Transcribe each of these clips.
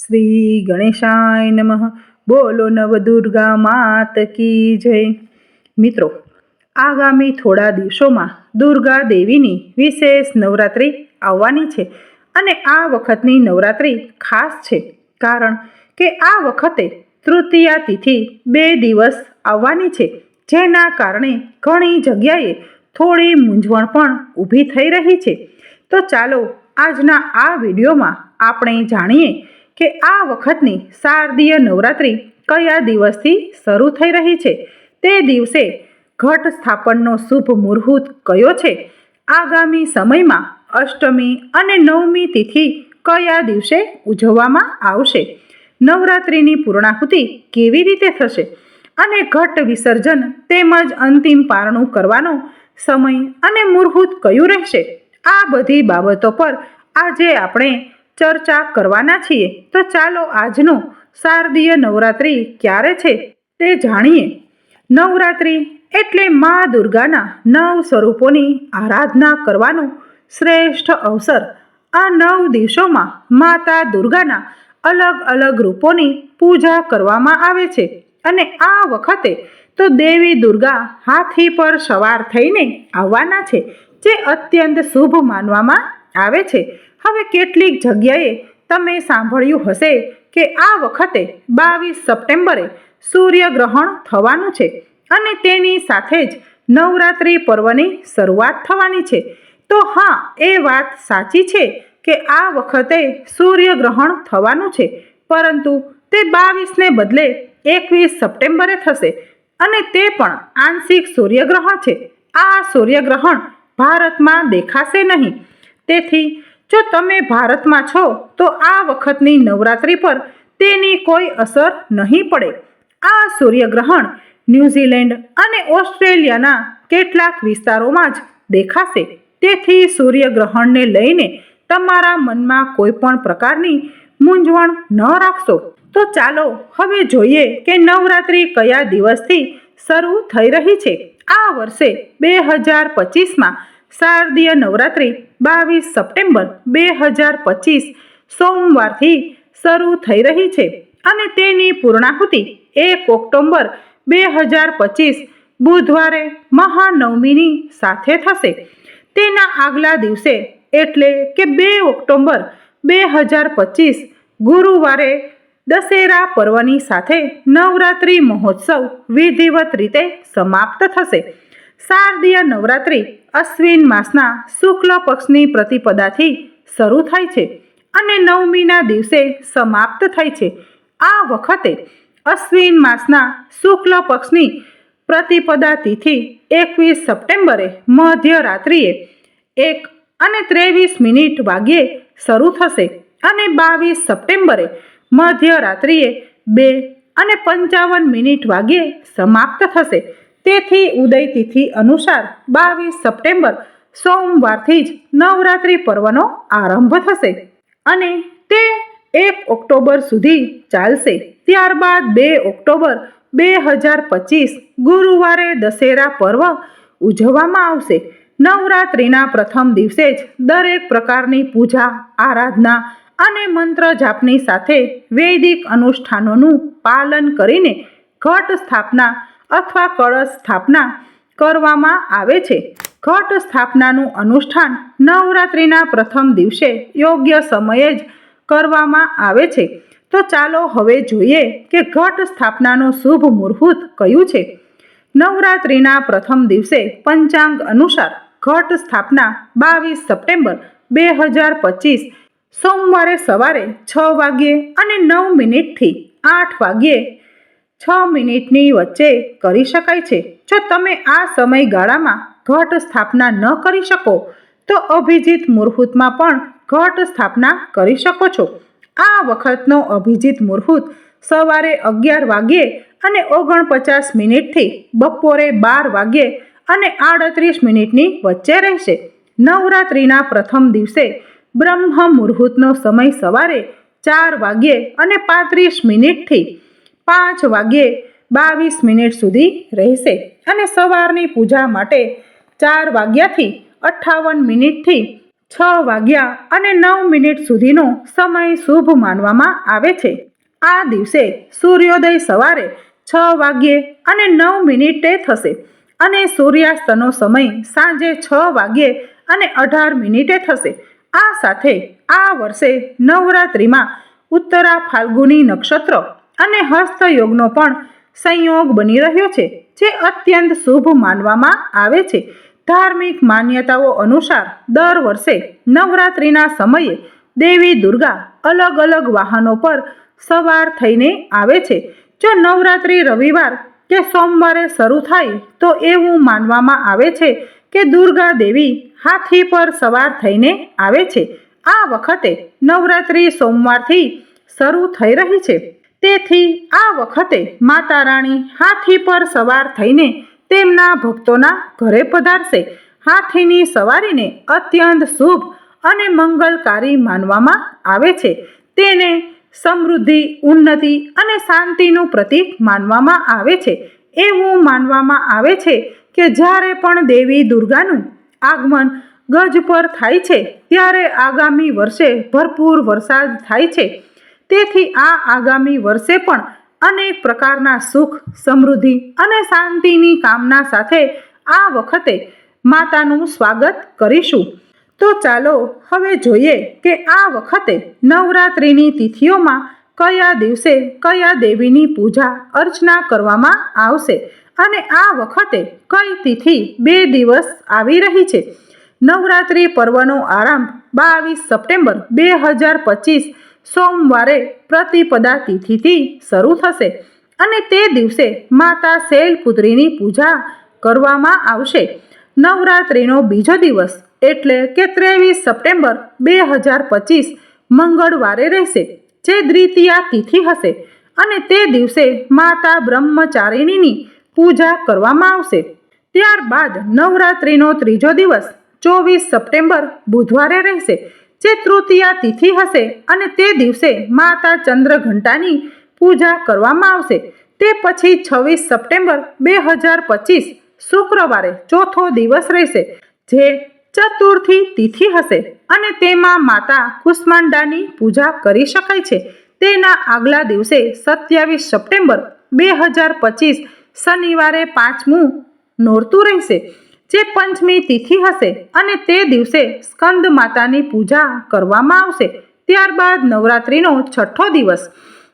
શ્રી ગણેશાય નમઃ. બોલો નવદુર્ગા માત કી જય. મિત્રો, આગામી થોડા દિવસોમાં દુર્ગા દેવીની વિશેષ નવરાત્રિ આવવાની છે અને આ વખતની નવરાત્રિ ખાસ છે કારણ કે આ વખતે તૃતીયા તિથિ બે દિવસ આવવાની છે, જેના કારણે ઘણી જગ્યાએ થોડી મૂંઝવણ પણ ઊભી થઈ રહી છે. તો ચાલો આજના આ વિડીયોમાં આપણે જાણીએ કે આ વખતની શારદીય નવરાત્રિ કયા દિવસથી શરૂ થઈ રહી છે? તે દિવસે ઘટ સ્થાપનનો શુભ મુહૂર્ત કયો છે? આગામી સમયમાં અષ્ટમી અને નવમી તિથિ કયા દિવસે ઉજવવામાં આવશે? નવરાત્રિની પૂર્ણાહુતિ કેવી રીતે થશે? અને ઘટ વિસર્જન તેમજ અંતિમ પારણું કરવાનો સમય અને મુહૂર્ત કયું રહેશે? આ બધી બાબતો પર આજે આપણે ચર્ચા કરવાના છીએ, તો ચાલો આજનો શારદીય નવરાત્રિ ક્યારે છે તે જાણીએ. નવરાત્રિ એટલે મા દુર્ગાના નવ સ્વરૂપોની આરાધના કરવાનો શ્રેષ્ઠ અવસર. આ નવ દિવસોમાં માતા દુર્ગાના અલગ અલગ રૂપોની પૂજા કરવામાં આવે છે અને આ વખતે તો દેવી દુર્ગા હાથી પર સવાર થઈને આવવાના છે, જે અત્યંત શુભ માનવામાં આવે છે. હવે કેટલીક જગ્યાએ તમે સાંભળ્યું હશે કે આ વખતે બાવીસ સપ્ટેમ્બરે સૂર્યગ્રહણ થવાનું છે અને તેની સાથે જ નવરાત્રિ પર્વની શરૂઆત થવાની છે. તો હા, એ વાત સાચી છે કે આ વખતે સૂર્યગ્રહણ થવાનું છે, પરંતુ તે બાવીસને બદલે એકવીસ સપ્ટેમ્બરે થશે અને તે પણ આંશિક સૂર્યગ્રહણ છે. આ સૂર્યગ્રહણ ભારતમાં દેખાશે નહીં. તેથી જો તમે ભારતમાં છો, તો આ વખતની નવરાત્રિ પર તેની કોઈ અસર નહીં પડે. આ સૂર્યગ્રહણ ન્યૂઝીલેન્ડ અને ઓસ્ટ્રેલિયાના કેટલાક વિસ્તારોમાં જ દેખાશે. તેથી સૂર્યગ્રહણને લઈને તમારા મનમાં કોઈ પણ પ્રકારની મૂંઝવણ ન રાખશો. તો ચાલો હવે જોઈએ કે નવરાત્રિ કયા દિવસથી શરૂ થઈ રહી છે. આ વર્ષે બે હજાર પચીસમાં શારદીય નવરાત્રિ બાવીસ સપ્ટેમ્બર બે હજાર પચીસ સોમવારથી શરૂ થઈ રહી છે અને તેની પૂર્ણાહુતિ એક ઓક્ટોબર બે હજાર પચીસ બુધવારે મહાનવમીની સાથે થશે. તેના આગલા દિવસે એટલે કે બે ઓક્ટોબર બે હજાર પચીસ ગુરુવારે દશેરા પર્વની સાથે નવરાત્રિ મહોત્સવ વિધિવત રીતે સમાપ્ત થશે. શારદીય નવરાત્રિ અશ્વિન માસના શુક્લ પક્ષની પ્રતિપદાથી શરૂ થાય છે અને નવમીના દિવસે સમાપ્ત થાય છે. આ વખતે અશ્વિન માસના શુક્લ પક્ષની પ્રતિપદા તિથિ એકવીસ સપ્ટેમ્બરે મધ્યરાત્રિએ એક અને ત્રેવીસ મિનિટ વાગ્યે શરૂ થશે અને બાવીસ સપ્ટેમ્બરે મધ્યરાત્રિએ બે અને પંચાવન મિનિટ વાગ્યે સમાપ્ત થશે. તેથી ઉદય તિથિ અનુસાર બાવીસ સપ્ટેમ્બર સોમવારથી જ નવરાત્રિ પર્વનો આરંભ થશે અને તે એક ઓક્ટોબર સુધી ચાલશે. ત્યારબાદ બે ઓક્ટોબર બે હજાર પચીસ ગુરુવારે દશેરા પર્વ ઉજવવામાં આવશે. નવરાત્રિના પ્રથમ દિવસે જ દરેક પ્રકારની પૂજા, આરાધના અને મંત્ર જાપની સાથે વૈદિક અનુષ્ઠાનોનું પાલન કરીને ઘટ સ્થાપના અથવા કળશ સ્થાપના કરવામાં આવે છે. ઘટ સ્થાપનાનું અનુષ્ઠાન નવરાત્રિના પ્રથમ દિવસે યોગ્ય સમયે જ કરવામાં આવે છે. તો ચાલો હવે જોઈએ કે ઘટ સ્થાપનાનો શુભ મુહૂર્ત કયું છે. નવરાત્રિના પ્રથમ દિવસે પંચાંગ અનુસાર ઘટ સ્થાપના બાવીસ સપ્ટેમ્બર બે હજાર પચીસ સોમવારે સવારે છ વાગ્યે અને નવ મિનિટથી આઠ વાગ્યે છ મિનિટની વચ્ચે કરી શકાય છે. જો તમે આ સમયગાળામાં ઘટ સ્થાપના ન કરી શકો, તો અભિજીત મુહૂર્તમાં પણ ઘટ સ્થાપના કરી શકો છો. આ વખતનો અભિજીત મુહૂર્ત સવારે અગિયાર વાગ્યે અને ઓગણપચાસ મિનિટથી બપોરે બાર વાગ્યે અને આડત્રીસ મિનિટની વચ્ચે રહેશે. નવરાત્રિના પ્રથમ દિવસે બ્રહ્મ મુહૂર્તનો સમય સવારે ચાર વાગ્યે અને પાંત્રીસ મિનિટથી પાંચ વાગ્યે બાવીસ મિનિટ સુધી રહેશે અને સવારની પૂજા માટે ચાર વાગ્યાથી અઠ્ઠાવન મિનિટથી છ વાગ્યા અને નવ મિનિટ સુધીનો સમય શુભ માનવામાં આવે છે. આ દિવસે સૂર્યોદય સવારે છ વાગ્યે અને નવ મિનિટે થશે અને સૂર્યાસ્તનો સમય સાંજે છ વાગ્યે અને અઢાર મિનિટે થશે. આ સાથે આ વર્ષે નવરાત્રિમાં ઉત્તરા ફાલ્ગુની નક્ષત્ર અને હસ્તયોગનો પણ સંયોગ બની રહ્યો છે, જે અત્યંત શુભ માનવામાં આવે છે. ધાર્મિક માન્યતાઓ અનુસાર દર વર્ષે નવરાત્રિના સમયે દેવી દુર્ગા અલગ અલગ વાહનો પર સવાર થઈને આવે છે. જો નવરાત્રિ રવિવાર કે સોમવારે શરૂ થાય, તો એવું માનવામાં આવે છે કે દુર્ગા દેવી હાથી પર સવાર થઈને આવે છે. આ વખતે નવરાત્રિ સોમવારથી શરૂ થઈ રહી છે. તેથી આ વખતે માતા રાણી હાથી પર સવાર થઈને તેમના ભક્તોના ઘરે પધારશે. હાથીની સવારીને અત્યંત શુભ અને મંગલકારી માનવામાં આવે છે. તેને સમૃદ્ધિ, ઉન્નતિ અને શાંતિનું પ્રતીક માનવામાં આવે છે. એવું માનવામાં આવે છે કે જ્યારે પણ દેવી દુર્ગાનું આગમન ગજ પર થાય છે, ત્યારે આગામી વર્ષે ભરપૂર વરસાદ થાય છે. તેથી આ આગામી વર્ષે પણ અનેક પ્રકારના સુખ, સમૃદ્ધિ અને શાંતિની કામના સાથે આ વખતે માતાનું સ્વાગત કરીશું. તો ચાલો હવે જોઈએ કે આ વખતે નવરાત્રિની તિથિઓમાં કયા દિવસે કયા દેવીની પૂજા, અર્ચના કરવામાં આવશે અને આ વખતે કઈ તિથિ બે દિવસ આવી રહી છે? નવરાત્રિ પર્વનો આરંભ બાવીસ સપ્ટેમ્બર બે હજાર પચીસ સોમવારે પ્રતિપદા તિથિથી શરૂ થશે અને તે દિવસે માતા શૈલપુત્રીની પૂજા કરવામાં આવશે. નવરાત્રિનો બીજો દિવસ એટલે કે ત્રેવીસ સપ્ટેમ્બર બે હજાર પચીસ મંગળવારે રહેશે, જે દ્વિતીયા તિથિ હશે અને તે દિવસે માતા બ્રહ્મચારિણીની પૂજા કરવામાં આવશે. ત્યારબાદ નવરાત્રિનો ત્રીજો દિવસ ચોવીસ સપ્ટેમ્બર બુધવારે રહેશે જે તૃતીયા તિથિ હશે અને તે દિવસે માતા ચંદ્રઘંટાની પૂજા કરવામાં આવશે. તે પછી છવ્વીસ સપ્ટેમ્બર બે હજાર પચીસ, શુક્રવારે ચોથો દિવસ રહેશે, જે ચતુર્થી તિથિ હશે અને તેમાં માતા કુષ્માંડાની પૂજા કરી શકાય છે. તેના આગલા દિવસે સત્યાવીસ સપ્ટેમ્બર બે હજાર પચીસ, શનિવારે પાંચમું નોરતું રહેશે. જે પંચમી તિથિ હશે અને તે દિવસે સ્કંદ માતાની પૂજા કરવામાં આવશે. ત્યારબાદ નવરાત્રિનો છઠ્ઠો દિવસ,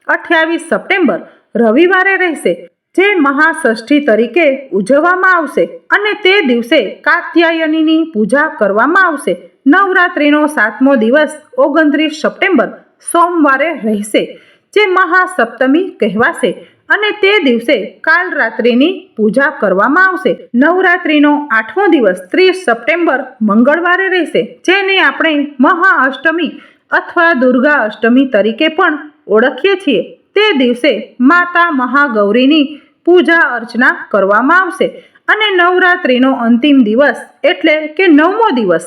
અઠ્યાવીસ સપ્ટેમ્બર, રવિવારે રહેશે, જે મહાષષ્ઠી તરીકે ઉજવવામાં આવશે અને તે દિવસે કાત્યાયનીની પૂજા કરવામાં આવશે. નવરાત્રિનો સાતમો દિવસ, ઓગણત્રીસ સપ્ટેમ્બર, સોમવારે રહેશે, જે મહાસપ્તમી કહેવાશે. અને તે દિવસે કાલ રાત્રિની પૂજા કરવામાં આવશે. નવરાત્રિનો આઠમો દિવસ ત્રીસ સપ્ટેમ્બર મંગળવારે રહેશે, જેને આપણે મહાઅષ્ટમી અથવા દુર્ગા અષ્ટમી તરીકે પણ ઓળખીએ છીએ. તે દિવસે માતા મહાગૌરીની પૂજા અર્ચના કરવામાં આવશે અને નવરાત્રિનો અંતિમ દિવસ એટલે કે નવમો દિવસ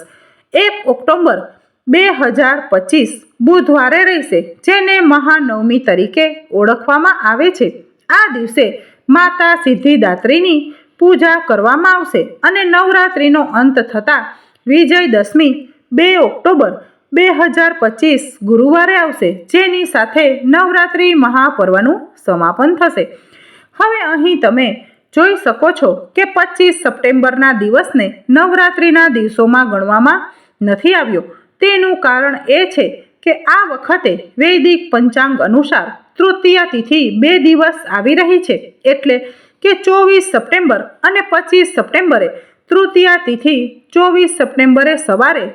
એક ઓક્ટોબર બે હજાર પચીસ બુધવારે રહેશે, જેને મહાનવમી તરીકે ઓળખવામાં આવે છે. આ દિવસે માતા સિદ્ધિદાત્રીની પૂજા કરવામાં આવશે અને નવરાત્રિનો અંત થતાં વિજયદશમી બે ઓક્ટોબર બે હજાર પચીસ ગુરુવારે આવશે, જેની સાથે નવરાત્રિ મહાપર્વનું સમાપન થશે. હવે અહીં તમે જોઈ શકો છો કે પચીસ સપ્ટેમ્બરના દિવસને નવરાત્રિના દિવસોમાં ગણવામાં નથી આવ્યો. તેનું કારણ એ છે કે આ વખતે વૈદિક પંચાંગ અનુસાર તૃતીય તિથિ બે દિવસ આવી રહી છે એટલે કે ચોવીસ સપ્ટેમ્બર અને પચીસ સપ્ટેમ્બરે તૃતીય તિથિ ચોવીસ સપ્ટેમ્બરે સવારે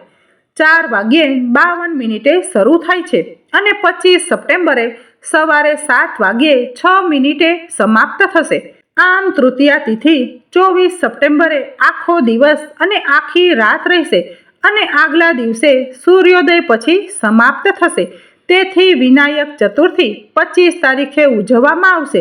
ચાર વાગ્યે બાવન મિનિટે શરૂ થાય છે અને પચીસ સપ્ટેમ્બરે સવારે સાત વાગ્યે છ મિનિટે સમાપ્ત થશે. આમ તૃતીયા તિથિ ચોવીસ સપ્ટેમ્બરે આખો દિવસ અને આખી રાત રહેશે અને આગલા દિવસે સૂર્યોદય પછી સમાપ્ત થશે. તેથી વિનાયક ચતુર્થી પચીસ તારીખે ઉજવવામાં આવશે.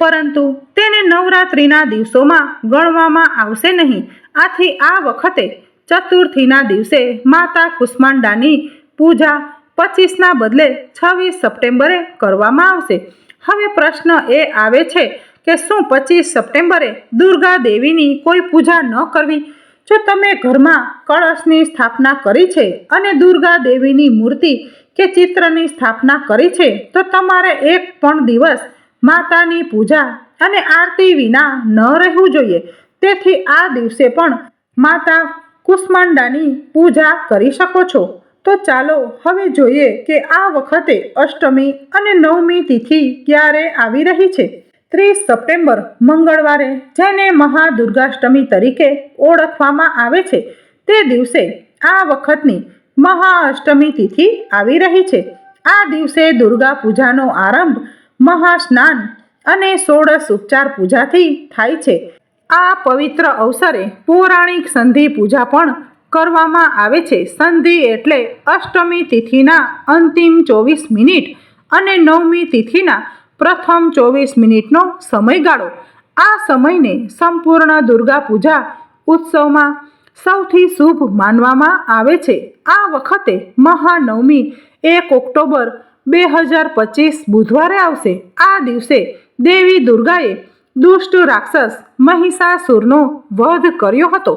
પરંતુ તેને નવરાત્રિના દિવસોમાં ગણવામાં આવશે નહીં. આથી આ વખતે ચતુર્થીના દિવસે માતા કુષ્માંડાની પૂજા પચીસના બદલે છવ્વીસ સપ્ટેમ્બરે કરવામાં આવશે. હવે પ્રશ્ન એ આવે છે કે શું પચીસ સપ્ટેમ્બરે દુર્ગા દેવીની કોઈ પૂજા ન કરવી? જો તમે ઘરમાં કળશની સ્થાપના કરી છે અને દુર્ગા દેવીની મૂર્તિ કે ચિત્રની સ્થાપના કરી છે, તો તમારે એક પણ દિવસ માતાની પૂજા અને આરતી વિના ન રહેવું જોઈએ. તેથી આ દિવસે પણ માતા કુષ્માંડાની પૂજા કરી શકો છો. તો ચાલો હવે જોઈએ કે આ વખતે અષ્ટમી અને નવમી તિથિ ક્યારે આવી રહી છે. ત્રીસ સપ્ટેમ્બર, મંગળવારે જેને મહાદુર્ગાષ્ટમી તરીકે ઓળખવામાં આવે છે, તે દિવસે આ વખતની મહાઅષ્ટમી તિથિ આવી રહી છે. આ દિવસે દુર્ગા પૂજાનો આરંભ મહાસ્નાન અને ષોડશ ઉપચાર પૂજાથી થાય છે. આ પવિત્ર અવસરે પૌરાણિક સંધિ પૂજા પણ કરવામાં આવે છે. સંધિ એટલે અષ્ટમી તિથિના અંતિમ ચોવીસ મિનિટ અને નવમી તિથિના પ્રથમ ચોવીસ મિનિટનો સમયગાળો. આ સમયને સંપૂર્ણ દુર્ગા પૂજા ઉત્સવમાં સૌથી શુભ માનવામાં આવે છે. આ વખતે મહાનવમી એક ઓક્ટોબર બે હજાર પચીસ બુધવારે આવશે. આ દિવસે દેવી દુર્ગાએ દુષ્ટ રાક્ષસ મહિષાસુરનો વધ કર્યો હતો.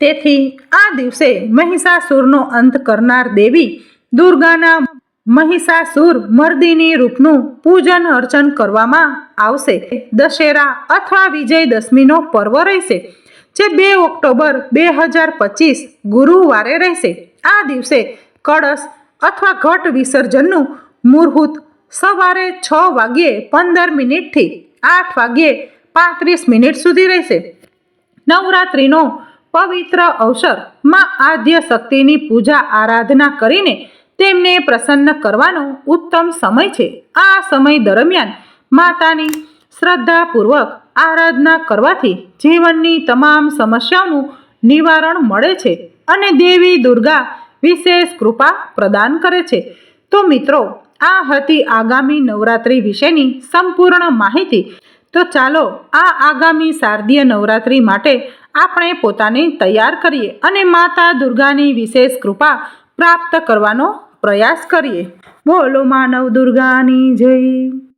તેથી આ દિવસે મહિષાસુરનો અંત કરનાર દેવી દુર્ગાના મહિષાસુર મર્દિની રૂપનું પૂજન અર્ચન કરવામાં આવશે. દશેરા અથવા વિજયદશમીનો પર્વ રહેશે. જે બે ઓક્ટોબર બે હજાર પચીસ ગુરુવારે રહેશે. આ દિવસે કળશ અથવા ઘટ વિસર્જનનું મુહૂર્ત સવારે છ વાગ્યે પંદર મિનિટથી આઠ વાગ્યે પાંત્રીસ મિનિટ સુધી રહેશે. નવરાત્રિનો પવિત્ર અવસરમાં આદ્ય શક્તિની પૂજા આરાધના કરીને તેમને પ્રસન્ન કરવાનો ઉત્તમ સમય છે. આ સમય દરમિયાન માતાની શ્રદ્ધાપૂર્વક આરાધના કરવાથી જીવનની તમામ સમસ્યાઓનું નિવારણ મળે છે અને દેવી દુર્ગા વિશેષ કૃપા પ્રદાન કરે છે. તો મિત્રો, આ હતી આગામી નવરાત્રિ વિશેની સંપૂર્ણ માહિતી. તો ચાલો, આ આગામી શારદીય નવરાત્રિ માટે આપણે પોતાને તૈયાર કરીએ અને માતા દુર્ગાની વિશેષ કૃપા પ્રાપ્ત કરવાનો પ્રયાસ કરીએ. બોલો માનવ દુર્ગાની જય.